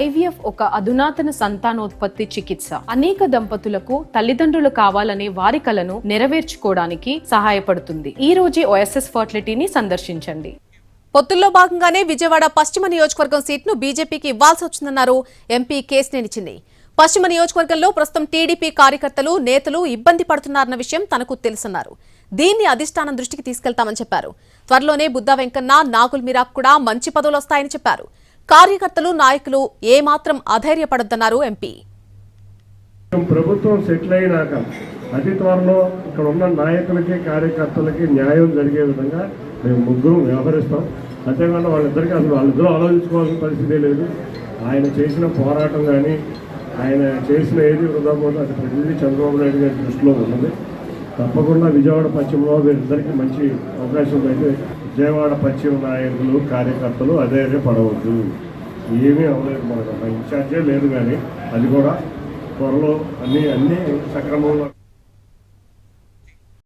IVF ఒక అధునాతన సంతానోత్పత్తి చికిత్స. అనేక దంపతులకు తల్లిదండ్రులు కావాలనే వారి కలను నెరవేర్చుకోవడానికి సహాయపడుతుంది. ఈ రోజే ఓఎస్ఎస్ ఫర్టిలిటీని సందర్శించండి. పొత్తుల్లో భాగంగానే విజయవాడ పశ్చిమ నియోజకవర్గం సీట్ను బీజేపీకి ఇవ్వాల్సి వచ్చిందన్నారు ఎంపీ కేసినేని పశ్చిమ నియోజకవర్గంలో ప్రస్తుతం టీడీపీ కార్యకర్తలు నేతలు ఇబ్బంది పడుతున్నారన్న విషయం తనకు తెలుసన్నారు. దీన్ని అధిష్టానం దృష్టికి తీసుకెళ్తామని చెప్పారు. త్వరలోనే బుద్ధ వెంకన్న నాగుల్ మీరాక్ కూడా మంచి పదవులు వస్తాయని చెప్పారు. కార్యకర్తలు నాయకులు ఏమాత్రం అధైర్యపడొద్దన్నారు ఎంపీ. ప్రభుత్వం సెటిల్ అయినాక అతి త్వరలో ఇక్కడ ఉన్న నాయకులకి కార్యకర్తలకి న్యాయం జరిగే విధంగా మేము ముగ్గురు వ్యవహరిస్తాం. అంతేకాకుండా వాళ్ళిద్దరికీ అసలు వాళ్ళిద్దరూ ఆలోచించుకోవాల్సిన పరిస్థితి లేదు. ఆయన చేసిన పోరాటం కానీ ఆయన చేసిన ఏది వృధాపోతే అది ప్రతిదీ చంద్రబాబు నాయుడు గారి దృష్టిలో ఉన్నది. తప్పకుండా విజయవాడ పశ్చిమలో వీరిద్దరికి మంచి అవకాశం అయితే విజయవాడ పశ్చిమ నాయకులు కార్యకర్తలు అదే పడవద్దు. ఏమీ అవ్వలేదు మనకు ఇన్ఛార్జే లేదు కానీ అది కూడా త్వరలో అన్నీ అన్నీ సక్రమంలో